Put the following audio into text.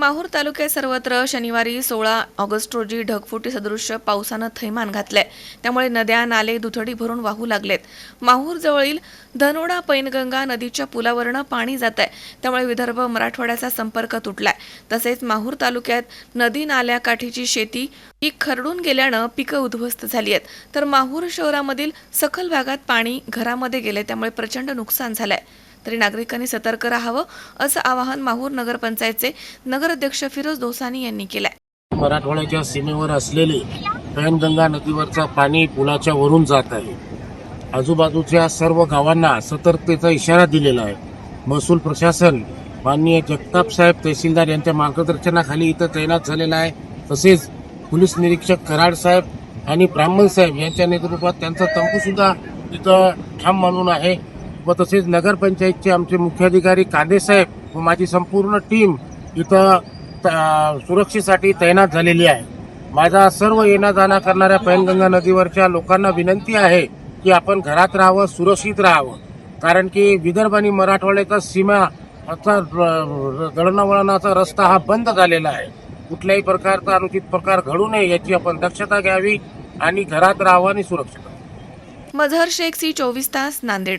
माहूर तालुक्यात सर्वत्र शनिवारी सोळा ऑगस्ट रोजी ढगफुटी सदृश्य पावसानं थैमान घातलंय. त्यामुळे नद्या नाले दुथडी भरून वाहू लागलेत. माहूर जवळील धनोडा पैनगंगा नदीच्या पुलावरनं पाणी जात आहे त्यामुळे विदर्भ मराठवाड्याचा संपर्क तुटलाय. तसेच माहूर तालुक्यात नदी नाल्याकाठीची शेती ही खरडून गेल्यानं पिकं उद्ध्वस्त झाली आहेत तर माहूर शहरामधील सखल भागात पाणी घरामध्ये गेले त्यामुळे प्रचंड नुकसान झालंय. तरी नागरिकांनी सतर्क राहावं असं आवाहन माहूर नगरपंचायतचे नगराध्यक्ष फिरोज दोसानी यांनी केलंय. मराठवाड्याच्या सीमेवर असलेले पैनगंगा नदीवरचं पाणी पुलाच्या वरून जात आहे. आजूबाजूच्या सर्व गावांना सतर्कतेचा इशारा दिलेला आहे. महसूल प्रशासन माननीय जगताप साहेब तहसीलदार यांच्या मार्गदर्शनाखाली इथं तैनात झालेला आहे. तसेच पोलीस निरीक्षक कराड साहेब आणि ब्राह्मण साहेब यांच्या नेतृत्वात त्यांचा तंबूसुद्धा इथं ठाम म्हणून आहे. व तसेच नगरपंचायतचे आमचे मुख्याधिकारी कांदेसाहेब व माझी संपूर्ण टीम इथं त- सुरक्षेसाठी तैनात झालेली आहे. माझा सर्व येणं जाणं करणाऱ्या पैनगंगा नदीवरच्या लोकांना विनंती आहे की आपण घरात राहावं सुरक्षित राहावं. कारण की विदर्भ आणि मराठवाड्याचा सीमा आता दळणवळणाचा रस्ता हा बंद झालेला आहे. कुठल्याही प्रकारचा अनुचित प्रकार घडू नये याची आपण दक्षता घ्यावी आणि घरात राहावं आणि सुरक्षित राहावं. मझहर शेख सी चोवीस तास नांदेड.